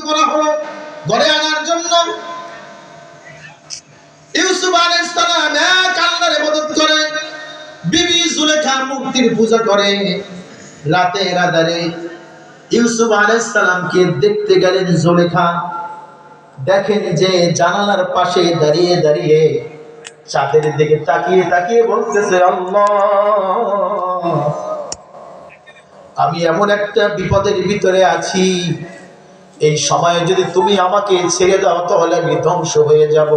করা হলো আনার জন্য। ইউসুফ সালাম এক করে, বিবি জুলেখা পূজা করে। রাতে রাদারে ইউসুফ সালামকে দেখতে গেলেন জুলেখা। দেখেন যে জানালার পাশে দাঁড়িয়ে দাঁড়িয়ে চাঁদের দিকে তাকিয়ে তাকিয়ে বলতেছে আমি এমন একটা বিপদের ভিতরে আছি এই সময়ে যদি তুমি আমাকে ছেড়ে দাও, তাহলে আমি ধ্বংস হয়ে যাব।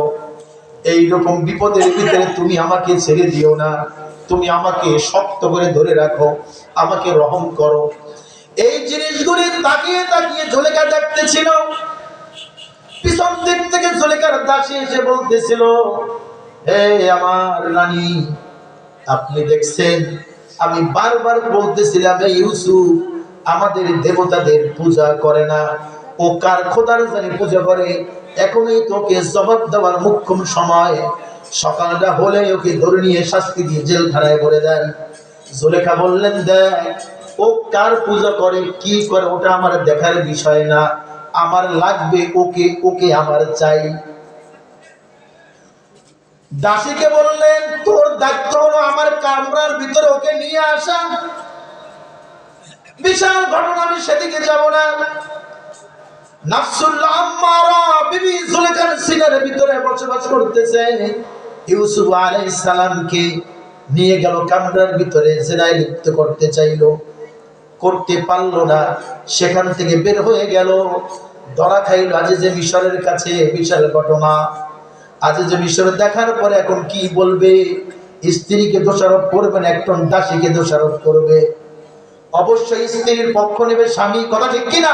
এই রকম বিপদের ভিতরে তুমি আমাকে ছেড়ে দিও না। তুমি আমাকে শক্ত করে ধরে রাখো, আমাকে রহম করো। এই জিনিসগুলি তাকিয়ে তাকিয়ে ঝোলেকা দেখতেছিল। পিছন দিক থেকে ঝোলেকার দাসী এসে বলতেছিল, হে আমার রানী, আপনি দেখছেন, আমি বারবার বলতেছিলাম এই ইউসুফ, আমাদের দেবতাদের পূজা করে না। ও কার খোদার জানি পূজা করে, এখনই তোকে জবাব দেওয়ার মুখ্যম সময়। সকালটা হলে ওকে ধরে নিয়ে শাস্তি দিয়ে জেল জেলখানায় ভরে দেন। জুলেখা বললেন, দেখ, ও কার পূজা করে, কি করে, ওটা আমার দেখার বিষয় না। আমার লাগবে ওকে ওকে আমার চাই। দাসীকে বললেন, তোর দায়িত্ব হলো আমার কামরার ভিতরে ওকে নিয়ে আসা। বিশাল ঘটনা আমি সেদিকে যাব না। ভিতরে বসবাস ইউসুফ সালামকে নিয়ে গেল ভিতরে লিপ্ত করতে করতে পারল না। সেখান থেকে বের হয়ে গেল, ধরা খাইল যে মিশরের কাছে, বিশাল ঘটনা। আজ যে মিশর দেখার পরে এখন কি বলবে? স্ত্রীকে দোষারোপ করবে না একজন দাসীকে দোষারোপ করবে? অবশ্যই স্ত্রীর পক্ষ নেবে স্বামী, কথা ঠিক কিনা?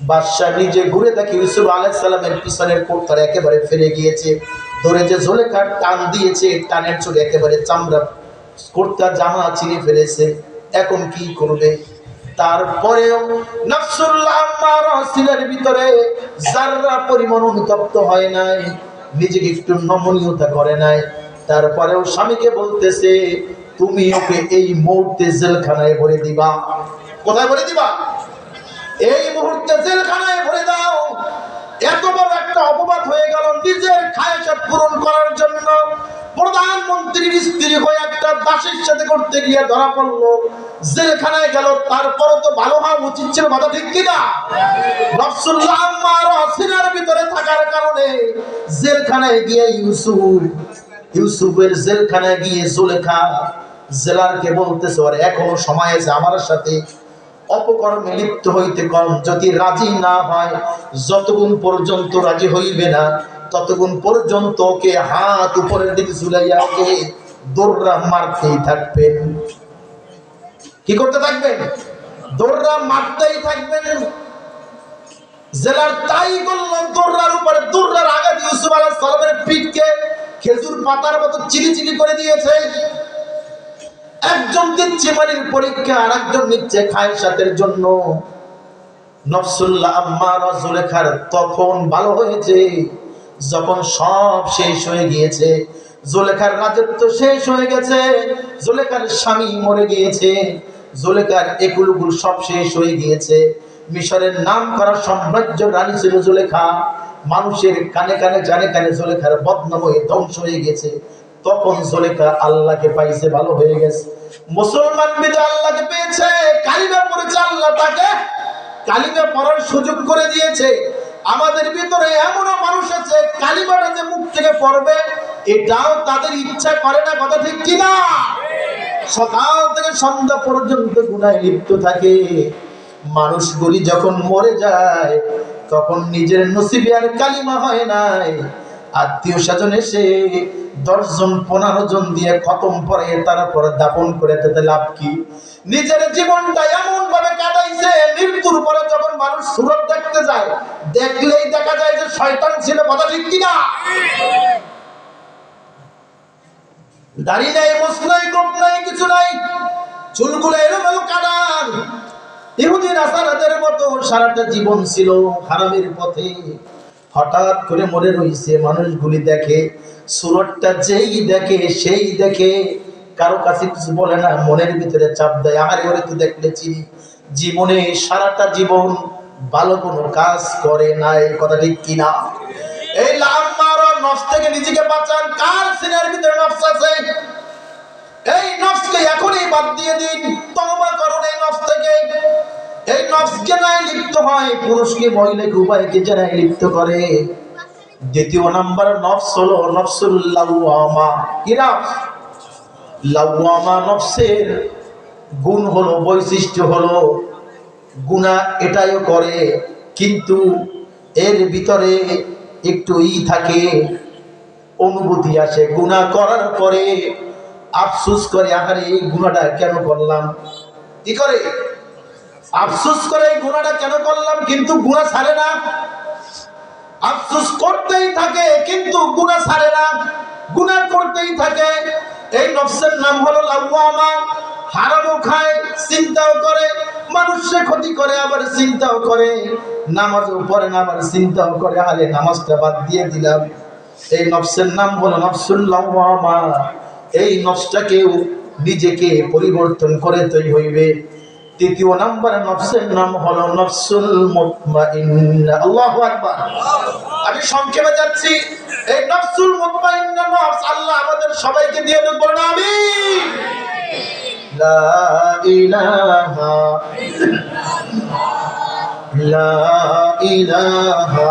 বাদশাহ নিজে ঘুরে দেখে ইউসুফ আলাইহিস সালামের পিছনের কোর্তার একেবারে ফিরে গিয়েছে। ধরে যে জলেখার টান দিয়েছে, টানের চলে একেবারে চামড়া কোর্তা জামা ছিঁড়ে ফেলেছে। এখন কি করবে? তারপরেও নফসুল্লাহ ভিতরে যাররা পরিমাণ অনুতপ্ত হয় নাই, নিজেকে একটু নমনীয়তা করে নাই। তারপরেও স্বামীকে বলতেছে, তুমি ওকে এই মুহূর্তে জেলখানায় ভরে দিবা। কোথায় ভরে দিবা? এই মুহূর্তে জেলখানায় ভরে দাও। এত বড় একটা অপবাদ হয়ে গেল নিজের খায়সা পূরণ করার জন্য। প্রধানমন্ত্রীর স্ত্রী হয়ে একটা দাসের সাথে করতে গিয়ে ধরা পড়ল। জেলখানায় গেল, তারপরও তো ভালো হওয়া উচিত ছিল কথা ঠিক কিনা অসিনার ভিতরে থাকার কারণে জেলখানায় গিয়ে ইউসুফ, ইউসুফের জেলখানায় গিয়ে জুলেখা, জেলারকে বলতেছে, ওর, এখনও সময় আছে আমার সাথে অপকর্মে লিপ্ত হইতে কম। যদি রাজি না হয় যতক্ষণ পর্যন্ত রাজি হইবে না ততক্ষণ পর্যন্ত ওকে হাত উপরের দিকে ঝুলাইয়া ওকে দৌড়রা মারতেই থাকবেন কি করতে থাকবেন? দৌড়রা মারতেই থাকবেন। জেলার তাই করল দৌড়ার উপরে দৌড়ার আঘাত সালামের পিঠকে খেজুর পাতার মতো চিলি চিলি করে দিয়েছে। একজন দিচ্ছে মানির পরীক্ষা আর একজন নিচ্ছে খায়সাতের জন্য। নফসুল্লাহ আম্মার জুলেখার তখন ভালো হয়েছে। যখন সব শেষ হয়ে গিয়েছে, জুলেখার রাজত্ব শেষ হয়ে গেছে, জুলেখার স্বামী মরে গিয়েছে, জুলেখার একুলুকুল সব শেষ হয়ে গিয়েছে। মিশরের নাম করা সাম্রাজ্য রানী ছিল জুলেখা। মানুষের কানে কানে, জানে কানে জুলেখার বদনাম হয়ে ধ্বংস হয়ে গেছে। তখন জলেখা আল্লাহকে পাইছে, ভালো হয়ে গেছে। মুসলমান বিদে আল্লাহকে পেয়েছে, কালিমা পড়েছে আল্লাহ তাকে। কালিমা পড়ার সুযোগ করে দিয়েছে। আমাদের ভিতরে এমনও মানুষ আছে, কালিমাটা যে মুখ থেকে পড়বে, এটাও তাদের ইচ্ছা করে না, কথা ঠিক কিনা? সকাল থেকে সন্ধ্যা পর্যন্ত গুনায় লিপ্ত থাকে। মানুষগুলি যখন মরে যায়, তখন নিজের নসিবে আর কালিমা হয় নাই। আত্মীয় স্বজন এসে দশজন পনেরো জন দিয়ে খতম পরে তারপর দাপন করে, তাতে লাভ কি? নিজের জীবনটা এমন ভাবে কাটাইছে, মৃত্যুর পরে যখন মানুষ সুরত দেখতে যায়, দেখলেই দেখা যায় যে শয়তান ছিল কথা ঠিক কিনা? দাড়ি নাই মোস নাই গোপ নাই, কিছু নাই, চুলগুলো এলোমেলো কাটান ইহুদি নাসারাদের মতো সারাটা জীবন ছিল হারামের পথে। হঠাৎ করে মনে রইছে, মানুষগুলি দেখে সুরটটা যেই দেখে, সেই দেখে। কারও কাছে কিছু বলে না, মনের ভিতরে চাপ দেয় আহারে ওরে তো দেখলে চিনি। জীবনে সারাটা জীবন ভালো কোনো কাজ করে না, এই কথা ঠিক কিনা এই লাম্মার নফস থেকে নিজেকে বাঁচান, কার সিনের ভিতরে নফস আছে? এই নফসকে এখনই বাদ দিয়ে দিন, তওবা করুন এই নফস থেকে। এই নফসকে নাই লিপ্ত হয়, পুরুষকে মহিলাকে উভয়কে যারা লিপ্ত করে। দ্বিতীয় নাম্বার নফস হলো নফসুল লাওয়ামা কি নফস লাওয়ামা নফসের গুণ হলো, বৈশিষ্ট্য হলো, গুণা এটাইও করে, কিন্তু এর ভিতরে একটু ই থাকে, অনুভূতি আসে, গুণা করার পরে আফসুস করে, আহারে, এই গুণাটা কেন করলাম? কি করে? আফসুস করে এই গুণাটা কেন করলাম? কিন্তু গুণা ছাড়ে না। আফসুস করতেই থাকে, কিন্তু গুণা ছাড়ে না। গুণা করতেই থাকে। এই নফসের নাম হলো লাউয়ামা। হারামও খায়, চিন্তাও করে। মানুষে ক্ষতি করে, আবার চিন্তাও করে। নামাজও পড়ে না, আবার চিন্তাও করে। আরে, নামাজটা বাদ দিয়ে দিলাম। এই নফসের নাম হলো নফসুল লাউয়ামা। এই নফসটাকেও নিজেকে পরিবর্তন করে তৈরি হইবে। তৃতীয় নাম্বার নফসের নাম হলো নফসুল মুতমাইন্না আল্লাহু আকবার। আমি সংক্ষেপে যাচ্ছি। এই নফসুল মুতমাইন্না নফস, আল্লাহ আমাদের সবাইকে দিয়ে দেন, বলুন আমিন। লা ইলাহা লা ইলাহা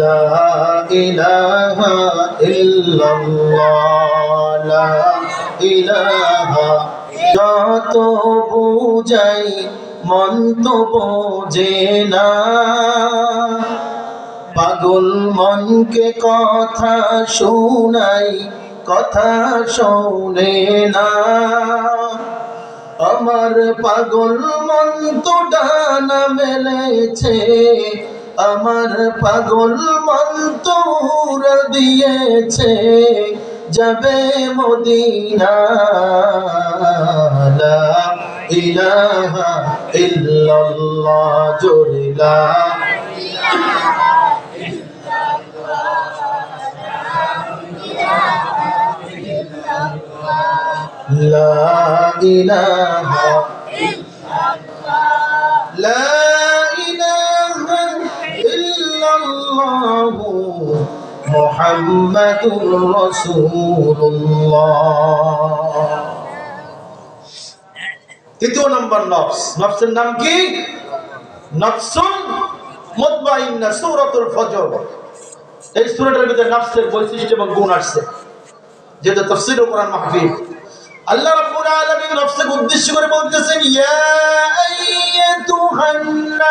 লা ইলাহা ইল্লাল্লাহ, লা ইলাহা যত বুঝাই মন তো বোঝে না। পাগল মনকে কথা শোনাই, কথা শোনে না। আমার পাগল মন তো ডানা মেলেছে, আমার পাগল মন তো দিয়েছে। যাবে মদিনা। লা ইলাহা ইল্লাল্লাহ জোরিলা লা লা ইলাহা মুহাম্মাদুর রাসূলুল্লাহ তৃতীয় নম্বর নফস। নফসের নাম কি? নফসুল মুতমাইন্না সূরাতুল ফজর। এই সূরাটার ভিতরে নফসের বৈশিষ্ট্য এবং গুণ আসছে। যেটা তাফসীর কোরআন মাহফিল। আল্লাহ রাব্বুল আলামিন নফসকে উদ্দেশ্য করে বলতেছেন, ইয়া আইয়াতুহান মুতমাইন্না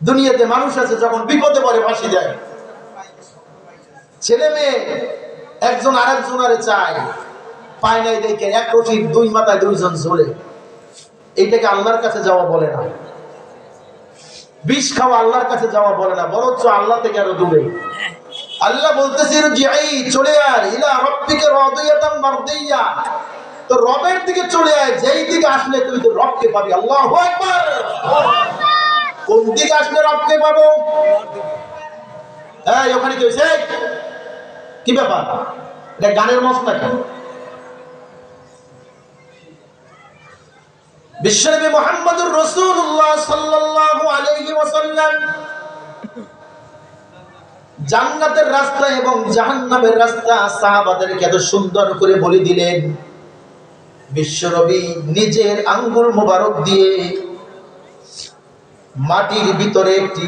দুনিয়াতে মানুষ আছে, যখন বিপদে পড়ে ফাঁসি দেয়। ছেলে মেয়ে, একজন আরেকজনারে চায়। পায় নাই দেখে, এক রশিদ দুই মাথায় দুইজন ঝোলে। এইটাকে আল্লাহর কাছে যাওয়া বলে না। বিষ খাওয়া আল্লাহর কাছে যাওয়া বলে না, বরঞ্চ আল্লাহ থেকে আরও দূরে। আল্লাহ বলতেছে চলে আয়, ইলা রব্বিকে রদিয়াতাম মারদিয়া। তো রবের দিকে চলে আয়, যেই দিকে আসলে তুই তো রবকে পাবি। আল্লাহু কোন দিকে আসলে রবকে পাবো? এই, ওখানে কি হয়েছে? কি ব্যাপার? এটা গানের মশ নাকি? বিশ্বনবী মোহাম্মদুর রাসূলুল্লাহ সাল্লাল্লাহু আলাইহি ওয়াসাল্লাম জান্নাতের রাস্তা এবং জাহান্নামের রাস্তা সাহাবাদেরকে এত সুন্দর করে বলে দিলেন। বিশ্বনবী নিজের আঙ্গুল মোবারক দিয়ে মাটির ভিতরে একটি